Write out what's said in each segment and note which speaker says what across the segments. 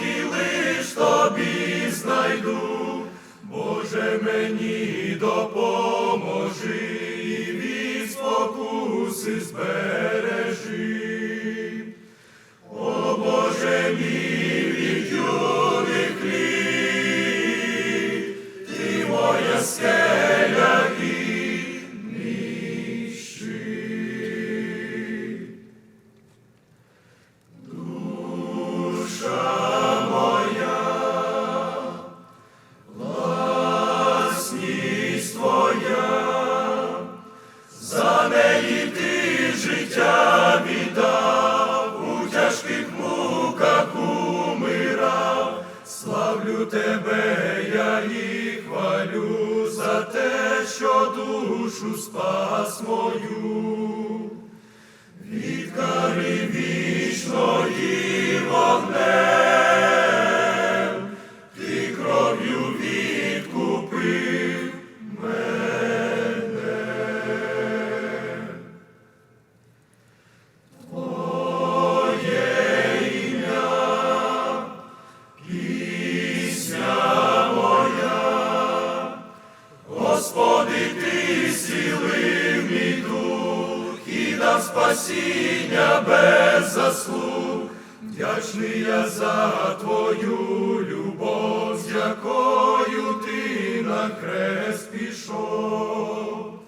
Speaker 1: спокій лиш тобі знайду, Боже мені допоможи і від спокуси збережи. Славлю тебе, я і хвалю за те, що душу спас мою. Господи, ти сілив мій дух і дав спасіння без заслуг, вдячний я за Твою любов, з якою ти на крест пішов,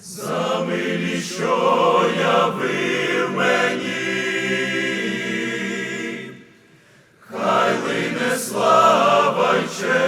Speaker 1: за милі, що явив мені, хай лине слава й честь.